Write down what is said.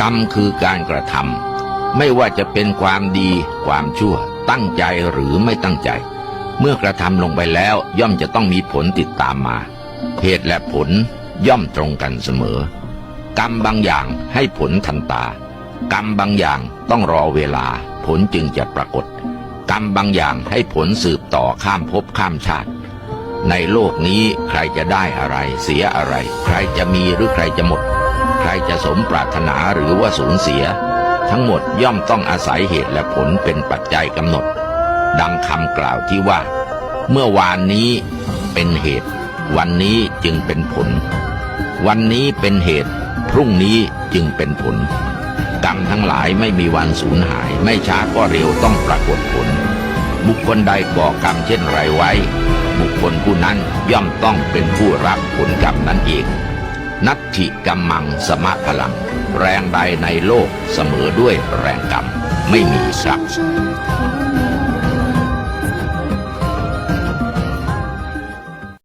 กรรมคือการกระทำไม่ว่าจะเป็นความดีความชั่ว ตั้งใจหรือไม่ตั้งใจ เมื่อกระทำลงไปแล้วย่อมจะต้องมีผลติดตามมาเหตุและผลย่อมตรงกันเสมอ กรรมบางอย่างให้ผลทันตา กรรมบางอย่างต้องรอเวลา ผลจึงจะปรากฏ กรรมบางอย่างให้ผลสืบต่อข้ามภพข้ามชาติ ในโลกนี้ใครจะได้อะไร เสียอะไร ใครจะมีหรือใครจะหมด ใครจะสมปรารถนาหรือว่าสูญเสีย ทั้งหมดย่อมต้องอาศัยเหตุและผลเป็นปัจจัยกำหนด ดังคำกล่าวที่ว่า เมื่อวานนี้เป็นเหตุ วันนี้จึงเป็นผล วันนี้เป็นเหตุ พรุ่งนี้จึงเป็นผล กรรมทั้งหลายไม่มีวันสูญหาย ไม่ช้าก็เร็วต้องปรากฏผล บุคคลใดก่อกรรมเช่นไรไว้ บุคคลผู้นั้นย่อมต้องเป็นผู้รับผลกรรมนั้นเอง นัตถิกำมังสมะพลัง แรงใดในโลกเสมอด้วยแรงกรรมไม่มีสัก